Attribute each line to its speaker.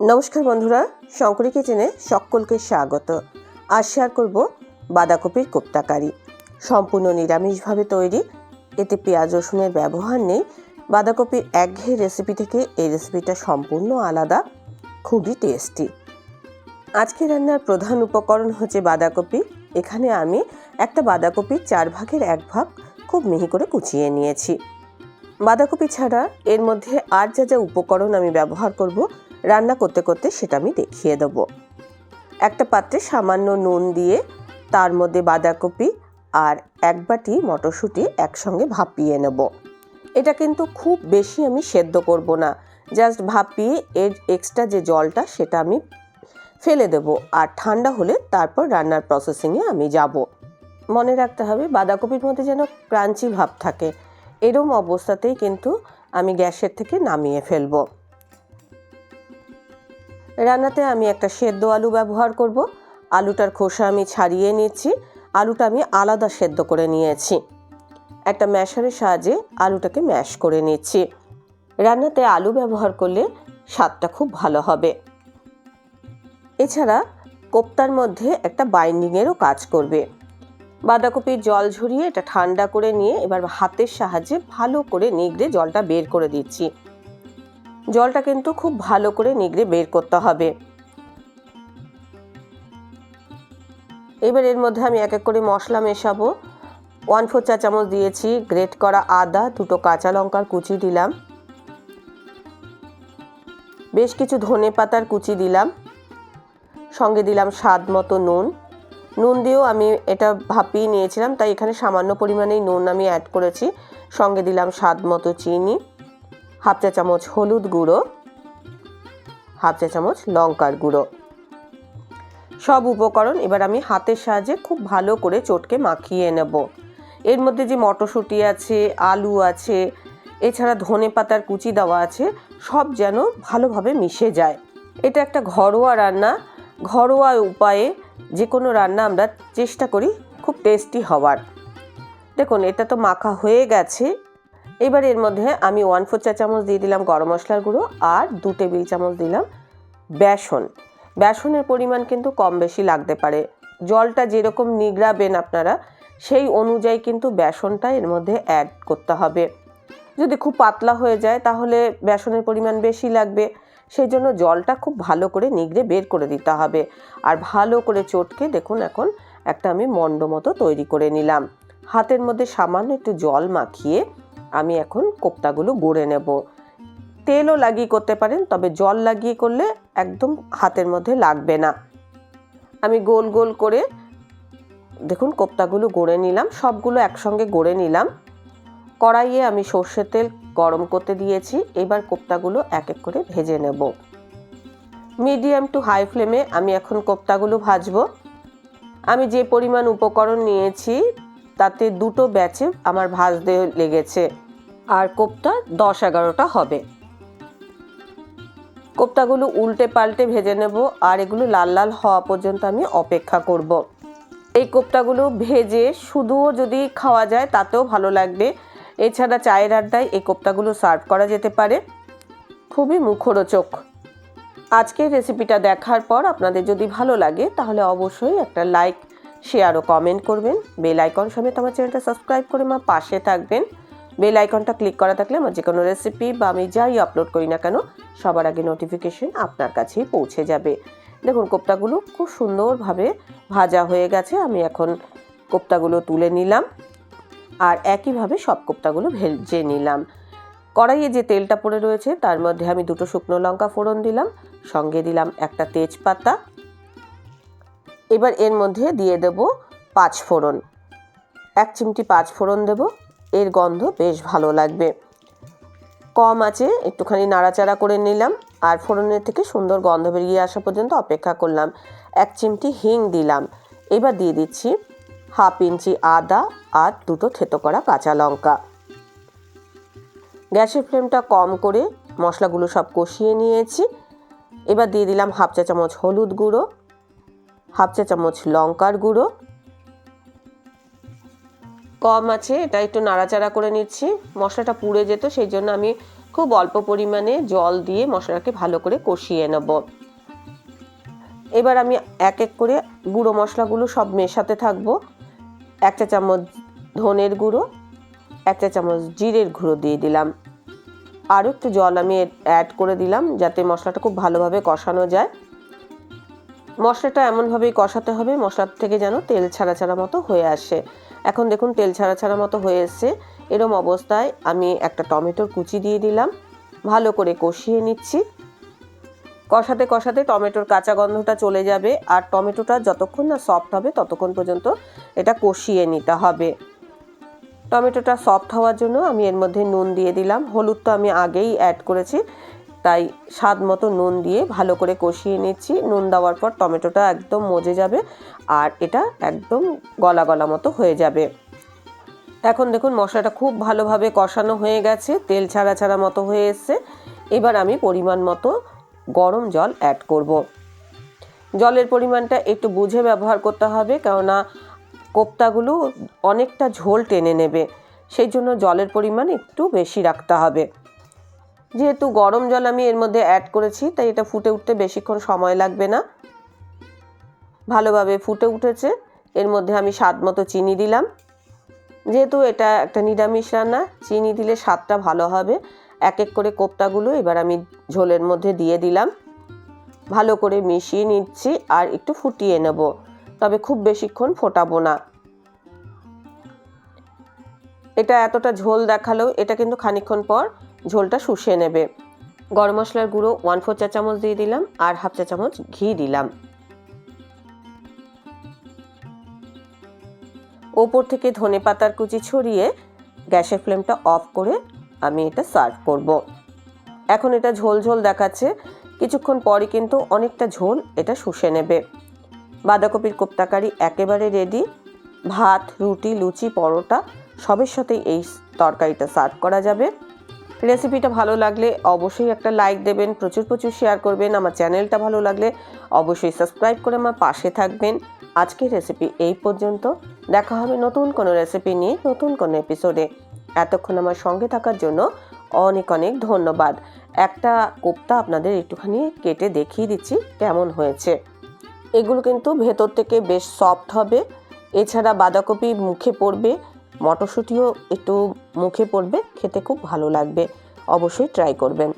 Speaker 1: নমস্কার বন্ধুরা, শঙ্করী কিচেনে সকলকে স্বাগত। আজ শেয়ার করব বাঁধাকপির কোপ্তাকারি। সম্পূর্ণ নিরামিষভাবে তৈরি, এতে পেঁয়াজ, রসুনের ব্যবহার নেই। বাঁধাকপির একঘেয়ে রেসিপি থেকে এই রেসিপিটা সম্পূর্ণ আলাদা, খুবই টেস্টি আজকে রান্নার প্রধান উপকরণ হচ্ছে বাঁধাকপি। এখানে আমি একটা বাঁধাকপির চার ভাগের এক ভাগ খুব মিহি করে কুচিয়ে নিয়েছি। বাঁধাকপি ছাড়া এর মধ্যে আর যা যা উপকরণ আমি ব্যবহার করব রান্না করতে করতে সেটা আমি দেখিয়ে দেবো। একটা পাত্রে সামান্য নুন দিয়ে তার মধ্যে বাঁধাকপি আর এক বাটি মটরশুঁটি একসঙ্গে ভাপিয়ে নেব। এটা কিন্তু খুব বেশি আমি সেদ্ধ করব না, জাস্ট ভাপিয়ে এর এক্সট্রা যে জলটা সেটা আমি ফেলে দেবো আর ঠান্ডা হলে তারপর রান্নার প্রসেসিংয়ে আমি যাব। মনে রাখতে হবে বাঁধাকপির মধ্যে যেন ক্রাঞ্চি ভাব থাকে, এরম অবস্থাতেই কিন্তু আমি গ্যাসের থেকে নামিয়ে ফেলব। রান্নাতে আমি একটা সেদ্ধ আলু ব্যবহার করব। আলুটার খোসা আমি ছাড়িয়ে নিচ্ছি। আলুটা আমি আলাদা সেদ্ধ করে নিয়েছি। একটা ম্যাশারের সাহায্যে আলুটাকে ম্যাশ করে নিচ্ছি। রান্নাতে আলু ব্যবহার করলে স্বাদটা খুব ভালো হবে। এছাড়া কোপ্তার মধ্যে একটা বাইন্ডিংয়েরও কাজ করবে। বাঁধাকপির জল ঝরিয়ে এটা ঠান্ডা করে নিয়ে এবার হাতের সাহায্যে ভালো করে নিগড়ে জলটা বের করে দিচ্ছি। জলটা কিন্তু খুব ভালো করে নিগড়ে বের করতে হবে। এবার এর মধ্যে আমি এক এক করে মশলা মেশাবো। ওয়ান ফোর চা চামচ দিয়েছি, গ্রেট করা আদা, দুটো কাঁচা লঙ্কার কুচি দিলাম। বেশ কিছু ধনে পাতার কুচি দিলাম। সঙ্গে দিলাম স্বাদ মতো নুন। নুন দিয়েও আমি এটা ভাপিয়ে নিয়েছিলাম, তাই এখানে সামান্য পরিমাণেই নুন আমি অ্যাড করেছি। সঙ্গে দিলাম স্বাদ মতো চিনি। হাফ চা চামচ হলুদ গুঁড়ো, হাফ চা চামচ লঙ্কার গুঁড়ো। সব উপকরণ এবার আমি হাতের সাহায্যে খুব ভালো করে চটকে মাখিয়ে নেব। এর মধ্যে যে মটরশুঁটি আছে, আলু আছে, এছাড়া ধনে পাতার কুচি দেওয়া আছে, সব যেন ভালোভাবে মিশে যায়। এটা একটা ঘরোয়া রান্না, ঘরোয়া উপায়ে যে কোনো রান্না আমরা চেষ্টা করি খুব টেস্টি হওয়ার। দেখুন, এটা তো মাখা হয়ে গেছে। এবার এর মধ্যে আমি ওয়ান ফোর চা চামচ দিয়ে দিলাম গরম মশলার গুঁড়ো আর দু টেবিল চামচ দিলাম বেসন। বেসনের পরিমাণ কিন্তু কম বেশি লাগতে পারে। জলটা যেরকম নিগড়াবেন আপনারা, সেই অনুযায়ী কিন্তু বেসনটা এর মধ্যে অ্যাড করতে হবে। যদি খুব পাতলা হয়ে যায়, তাহলে বেসনের পরিমাণ বেশি লাগবে। সেই জন্য জলটা খুব ভালো করে নিগড়ে বের করে দিতে হবে। আর ভালো করে চটকে দেখুন এখন একটা আমি মণ্ড মতো তৈরি করে নিলাম। হাতের মধ্যে সামান্য একটু জল মাখিয়ে আমি এখন কোপ্তাগুলো গড়ে নেব। তেলও লাগিয়ে করতে পারেন, তবে জল লাগিয়ে করলে একদম হাতের মধ্যে লাগবে না। আমি গোল গোল করে, দেখুন কোপ্তাগুলো গড়ে নিলাম, সবগুলো একসঙ্গে গড়ে নিলাম। কড়াইয়ে আমি সর্ষের তেল গরম করতে দিয়েছি, এবার কোপ্তাগুলো এক এক করে ভেজে নেব। মিডিয়াম টু হাই ফ্লেমে আমি এখন কোপ্তাগুলো ভাজবো। আমি যে পরিমাণ উপকরণ নিয়েছি, তাতে দুটো ব্যাচে আমার ভাজতে লেগেছে। আর কোপ্তা দশ এগারোটা হবে। কোপ্তাগুলো উল্টে পাল্টে ভেজে নেব আর এগুলো লাল লাল হওয়া পর্যন্ত আমি অপেক্ষা করব। এই কোপ্তাগুলো ভেজে শুধুও যদি খাওয়া যায় তাতেও ভালো লাগবে। এছাড়া চায়ের আড্ডায় এই কোপ্তাগুলো সার্ভ করা যেতে পারে। খুবই মুখরোচক। আজকের রেসিপিটা দেখার পর আপনাদের যদি ভালো লাগে তাহলে অবশ্যই একটা লাইক, শেয়ার ও কমেন্ট করবেন। বেল আইকন সমেত আমার চ্যানেলটা সাবস্ক্রাইব করে আমার পাশে থাকবেন। বেল আইকনটা ক্লিক করা থাকলে আমার যে কোনো রেসিপি বা আমি যাই আপলোড করি না কেন, সবার আগে নোটিফিকেশন আপনার কাছেই পৌঁছে যাবে। দেখুন, কোপ্তাগুলো খুব সুন্দরভাবে ভাজা হয়ে গেছে, আমি এখন কোপ্তাগুলো তুলে নিলাম আর একইভাবে সব কোপ্তাগুলো ভেজে নিলাম। কড়াইয়ে যে তেলটা পড়ে রয়েছে, তার মধ্যে আমি দুটো শুকনো লঙ্কা ফোড়ন দিলাম, সঙ্গে দিলাম একটা তেজপাতা। এবার এর মধ্যে দিয়ে দেব পাঁচ ফোড়ন। এক চিমটি পাঁচ ফোড়ন দেব। এর গন্ধ বেশ ভালো লাগবে। কম আছে, একটুখানি নাড়াচাড়া করে নিলাম আর ফোড়নের থেকে সুন্দর গন্ধ বেরিয়ে আসা পর্যন্ত অপেক্ষা করলাম। এক চিমটি হিং দিলাম। এবার দিয়ে দিচ্ছি হাফ ইঞ্চি আদা আর দুটো থেতো করা কাঁচা লঙ্কা। গ্যাসের ফ্লেমটা কম করে মশলাগুলো সব কষিয়ে নিয়েছি। এবার দিয়ে দিলাম হাফ চা চামচ হলুদ গুঁড়ো, হাফ চা চামচ লঙ্কার গুঁড়ো কম আছে, এটা একটু নাড়াচাড়া করে নিচ্ছি। মশলাটা পুড়ে যেত, সেই জন্য আমি খুব অল্প পরিমাণে জল দিয়ে মশলাটাকে ভালো করে কষিয়ে নেব। এবার আমি এক এক করে গুঁড়ো মশলাগুলো সব মেশাতে থাকব। এক চা চামচ ধনের গুঁড়ো, এক চা চামচ জিরের গুঁড়ো দিয়ে দিলাম। আরও একটু জল আমি অ্যাড করে দিলাম, যাতে মশলাটা খুব ভালোভাবে কষানো যায়। মশলাটা এমনভাবেই কষাতে হবে, মশলার থেকে যেন তেল ছাড়া ছাড়া মতো হয়ে আসে। এখন দেখুন তেল ছাড়া ছাড়া মতো হয়ে এসছে। এরম অবস্থায় আমি একটা টমেটোর কুচি দিয়ে দিলাম। ভালো করে কষিয়ে নিচ্ছি। কষাতে কষাতে টমেটোর কাঁচা গন্ধটা চলে যাবে আর টমেটোটা যতক্ষণ না সফট হবে ততক্ষণ পর্যন্ত এটা কষিয়ে নিতে হবে। টমেটোটা সফট হওয়ার জন্য আমি এর মধ্যে নুন দিয়ে দিলাম। হলুদ তো আমি আগেই অ্যাড করেছি। তাই স্বাদ মতো নুন দিয়ে ভালো করে কষিয়ে নিচ্ছি। নুন দেওয়ার পর টমেটোটা একদম মজে যাবে আর এটা একদম গলা গলা মতো হয়ে যাবে। এখন দেখুন মশলাটা খুব ভালোভাবে কষানো হয়ে গেছে, তেল ছাড়া ছাড়া মতো হয়ে এসছে। এবার আমি পরিমাণ মতো গরম জল অ্যাড করব। জলের পরিমাণটা একটু বুঝে ব্যবহার করতে হবে, কেননা কোপ্তাগুলো অনেকটা ঝোল টেনে নেবে। সেই জন্য জলের পরিমাণ একটু বেশি রাখতে হবে। যেহেতু গরম জল আমি এর মধ্যে অ্যাড করেছি, তাই এটা ফুটে উঠতে বেশিক্ষণ সময় লাগবে না। ভালোভাবে ফুটে উঠেছে। এর মধ্যে আমি স্বাদ মতো চিনি দিলাম। যেহেতু এটা একটা নিরামিষ রান্না, চিনি দিলে স্বাদটা ভালো হবে। এক এক করে কোপ্তাগুলো এবার আমি ঝোলের মধ্যে দিয়ে দিলাম। ভালো করে মিশিয়ে নিচ্ছি আর একটু ফুটিয়ে নেব, তবে খুব বেশিক্ষণ ফোটাবো না। এটা এতটা ঝোল দেখালেও এটা কিন্তু খানিক্ষণ পর ঝোলটা শুষে নেবে। গরম মশলার গুঁড়ো ওয়ান ফোর চা চামচ দিয়ে দিলাম আর হাফ চা চামচ ঘি দিলাম। ওপর থেকে ধনে পাতার কুচি ছড়িয়ে গ্যাসের ফ্লেমটা অফ করে আমি এটা সার্ভ করব। এখন এটা ঝোল ঝোল দেখাচ্ছে। কিছুক্ষণ পরে কিন্তু অনেকটা ঝোল এটা শুষে নেবে। বাঁধাকপির কোপ্তাকারি একেবারে রেডি ভাত, রুটি, লুচি, পরোটা সবের সাথেই এই তরকারিটা সার্ভ করা যাবে। রেসিপিটা ভালো লাগলে অবশ্যই একটা লাইক দেবেন, প্রচুর প্রচুর শেয়ার করবেন, আমার চ্যানেলটা ভালো লাগলে অবশ্যই সাবস্ক্রাইব করে আমার পাশে থাকবেন। আজকের রেসিপি এই পর্যন্ত। দেখা হবে নতুন কোনো রেসিপি নিয়ে, নতুন কোনো এপিসোডে এতক্ষণ আমার সঙ্গে থাকার জন্য অনেক অনেক ধন্যবাদ। একটা কোপ্তা আপনাদের একটুখানি কেটে দেখিয়ে দিচ্ছি কেমন হয়েছে। এগুলো কিন্তু ভেতর থেকে বেশ সফট হবে। এছাড়া বাঁধাকপি মুখে পড়বে। মটরশুঁটিও একটু মুখে পড়বে খেতে খুব ভালো লাগবে। অবশ্যই ট্রাই করবেন।